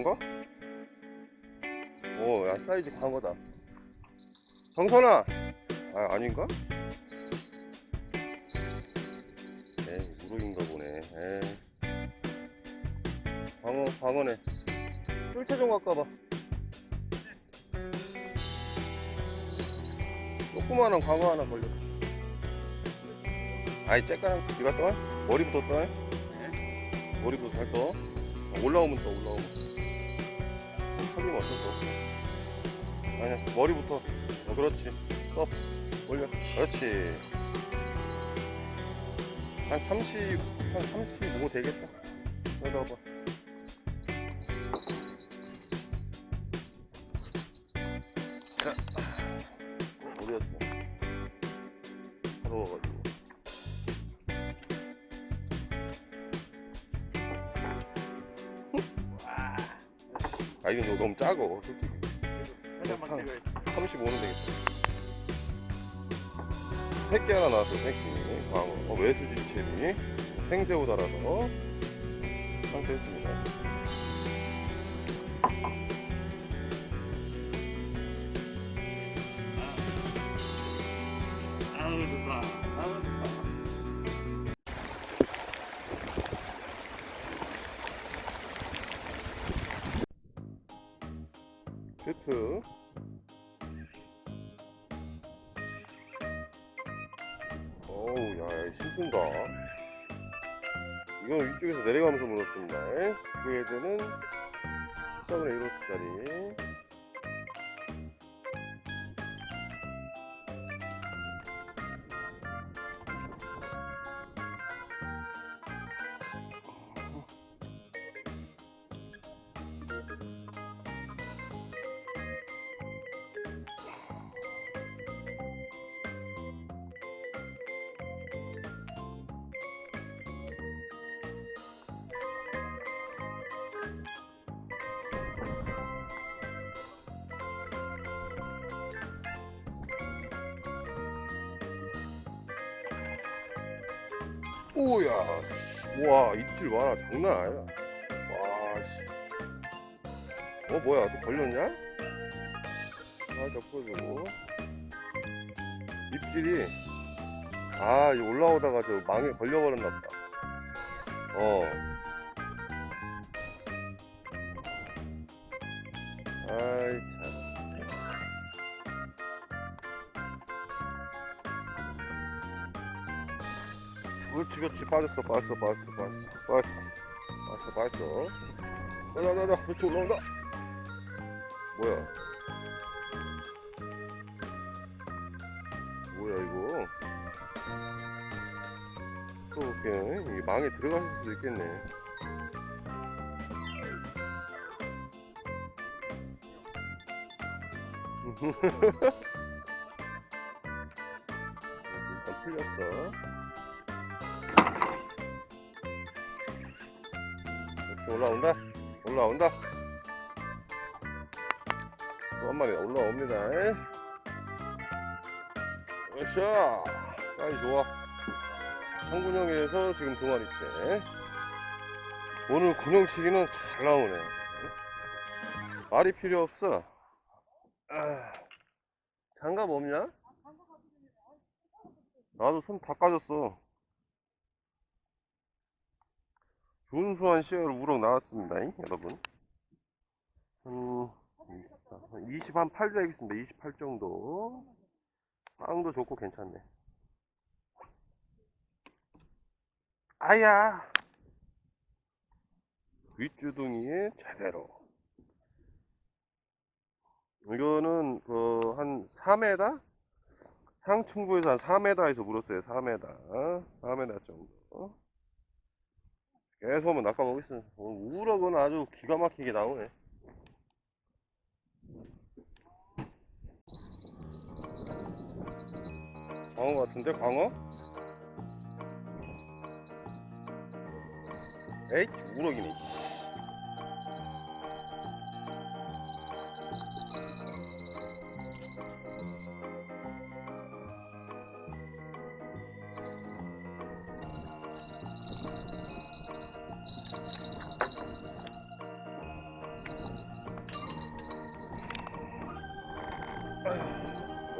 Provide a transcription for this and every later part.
어, 광어인가? 오, 야, 사이즈 광어다. 정선아! 아, 아닌가? 에이, 우럭인가 보네. 에이. 광어, 광어네. 쫄차 좀 갖고 와봐. 조그마한 광어 하나 걸려. 아이, 쬐까랑, 이가 떠? 머리부터 떠? 머리부터 잘 떠. 아, 올라오면 떠, 올라오면. 하긴 어쩔 수 없어. 아니야, 머리부터. 어, 그렇지. 떠. 올려. 그렇지. 한 30, 한 35 되겠다. 여기 와봐. 아, 이거 너무 작어, 솔직히. 살짝만 상- 찍어야지. 35는 되겠다. 새끼 하나 나왔어, 새끼. 광어. 어, 외수지 체리. 생새우 달아서 상태했습니다. 이건 위쪽에서 내려가면서 물었습니다. 그 애들은 14분의 1호짜리. 오야, 와 이틀 와라 장난 아니야. 와 씨. 어 뭐야 또 걸렸냐? 살짝 풀어주고 입질이 아 올라오다가 저 망에 걸려버렸나 보다. 어. 아이 그렇지 그렇지 빠졌어 빠졌어 빠졌어 빠졌어. 빠졌어. 빠졌어 빠졌어. 자자자자 그렇지 올라온다. 뭐야? 뭐야 이거? 또 이렇게 이 망에 들어갔을 수도 있겠네 으쌰 사이 좋아 성군형에서 지금 두 마리째 오늘 군형치기는 잘 나오네 말이 필요 없어 아, 장갑 없냐? 나도 손 다 까졌어 준수한 시야로 우럭 나왔습니다, 잉, 여러분. 음, 20, 한8 되겠습니다. 28 정도. 빵도 좋고 괜찮네. 아야! 윗주둥이에 제대로. 이거는, 그, 한 4m? 상층부에서 한 4m에서 물었어요, 4m. 4m 정도. 계속 한번 낚아보겠습니다. 오늘 우럭은 아주 기가 막히게 나오네. 광어 같은데 광어? 에이 우럭이네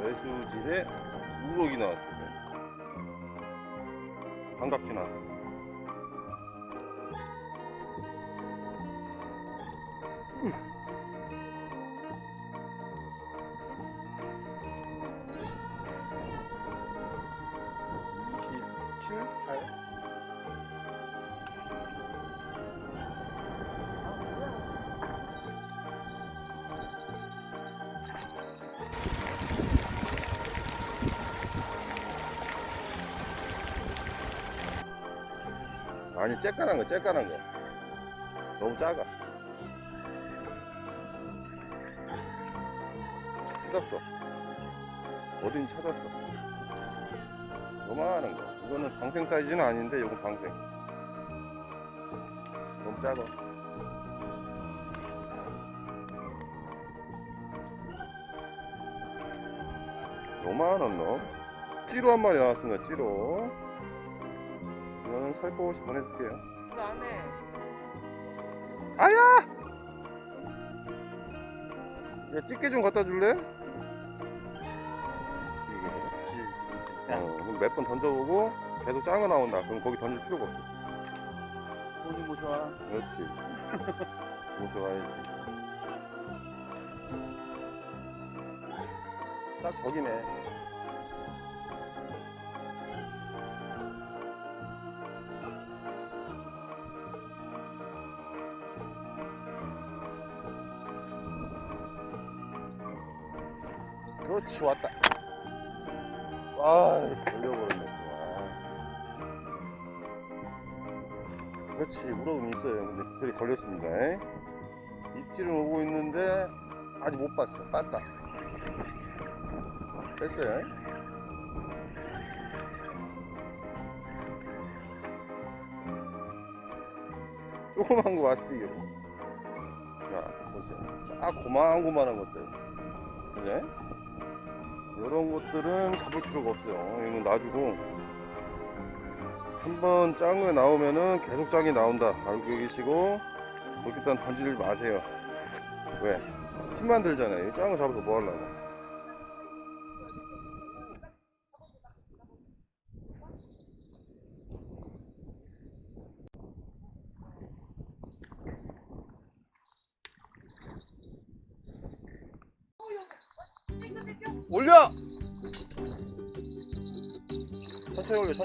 매수질에 우럭이 나왔습니다. 반갑게 나왔습니다. 아니 쬐깐한 거 쬐깐한 거. 너무 작아. 찾았어. 어딘 찾았어. 요만한 거. 이거는 방생 사이즈는 아닌데 이건 방생. 너무 작아. 요만한 놈. 찌로 한 마리 나왔습니다 찌로 이거는 살포시 보내줄게요 그 안에 아야! 야, 집게 좀 갖다 줄래? 어, 몇번 던져보고 계속 작은 거 나온다. 그럼 거기 던질 필요가 없어. 손이 모셔와. 그렇지. 너무 좋아야지. 딱 저기네. 그렇지 왔다. 아, 걸려버렸네. 와. 그렇지 우럭은 있어요. 근데 소리 걸렸습니다. 입질은 오고 있는데 아직 못 봤어. 땄다. 됐어요. 조그만 거 왔어 이게. 자 보세요. 아 고만고만한 것들. 그래? 이런 것들은 잡을 필요가 없어요. 이건 놔주고 한번 거 나오면은 계속 짝이 나온다. 알고 계시고 일단 던지지 마세요. 왜? 힘만 들잖아요. 거 잡아서 뭐 하려고?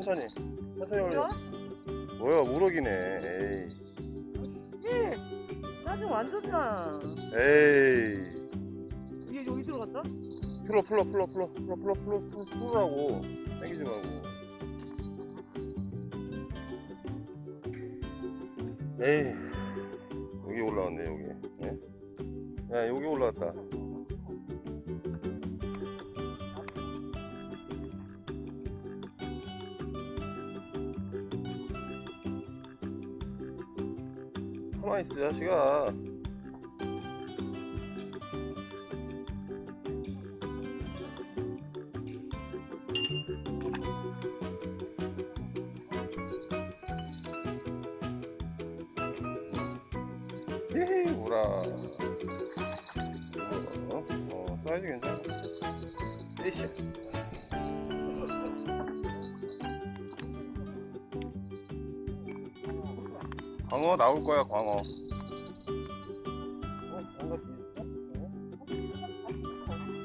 천천히 천천히. 올려. 뭐야, 우럭이네. 에이. 씨 나좀 완전나 에이. 이게 여기 들어갔다? 풀어, 풀어, 풀어, 풀어, 풀어, 풀어, 풀어, 풀어, 풀으라고. 땡기지 말고. 에이. 여기 올라왔네, 여기. 네? 야, 여기 올라왔다. 코나이스 자식아. 광어 나올 거야, 광어. 어, 장갑 있어? 어?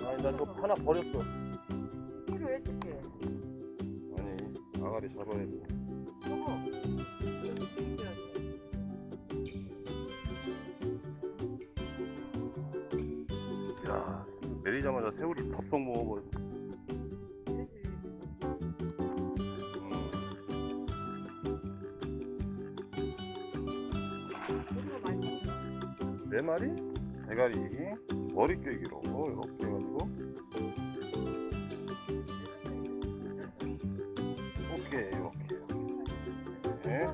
아니, 나 저거 하나 버렸어. 필요해 줄게 아니, 아가리 잡아야 돼. 네 마리? 대가리, 머리 꿰기로 이렇게 해가지고. 오케이, 이렇게. 네.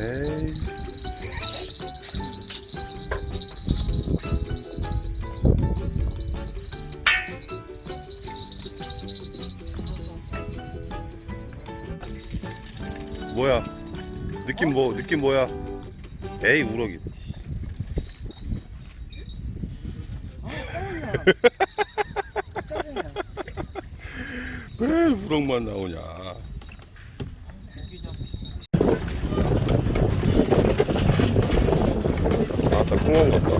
에이. 느낌 뭐 느낌 뭐야? 에이 우럭이. 왜 우럭만 나오냐? 아따 공원 같다.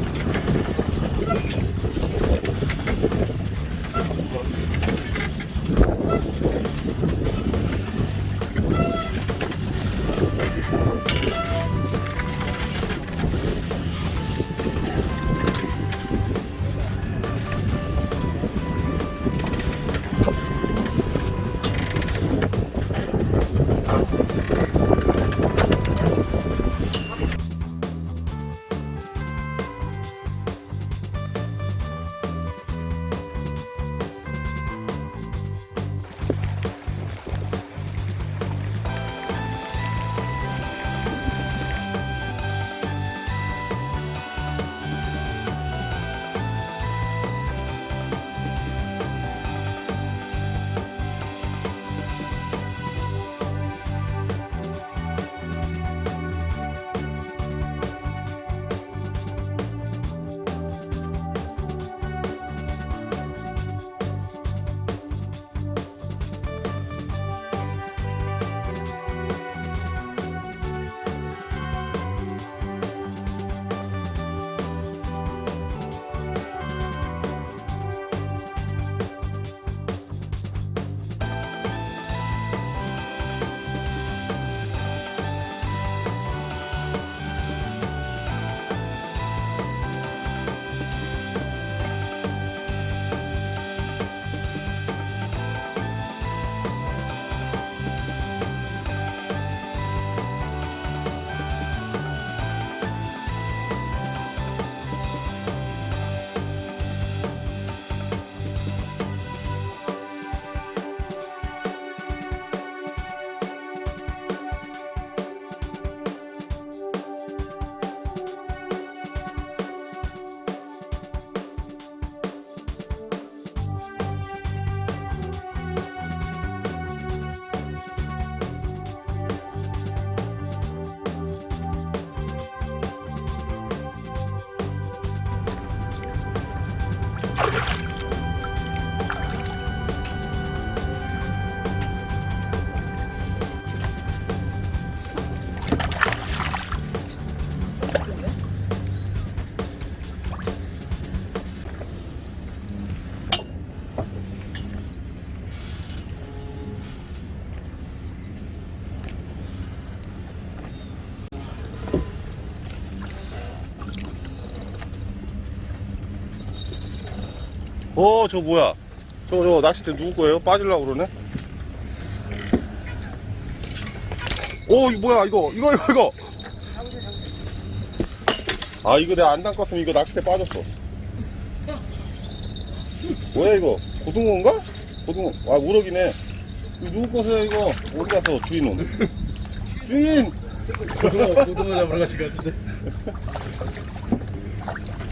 어, 저 뭐야? 저거, 저거 낚싯대 누구 거예요? 빠질라고 그러네? 오, 이거 뭐야, 이거, 이거, 이거, 이거! 아, 이거 내가 안 담갔으면 이거 낚싯대 빠졌어. 뭐야, 이거? 고등어인가? 고등어. 아, 우럭이네. 이거 누구 거세요, 이거? 어디 갔어, 주인은? 주인! 고등어, 고등어 잡으러 가신 것 같은데.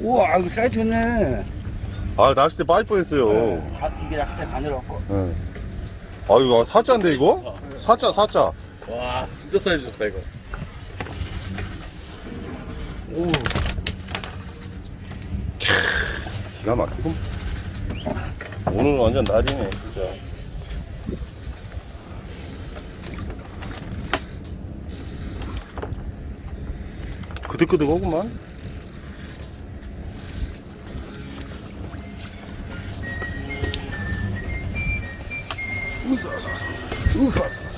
우와 이거 사이즈 좋네 아, 낚싯대 빠질 뻔했어요. 가- 이게 낚시대 가늘었고 네. 아유, 아, 사자인데, 이거? 사자, 사자. 와, 진짜 사이즈 좋다, 이거. 오, 기가 막히고 오늘 완전 날이네 진짜 그득그득하구만 useless.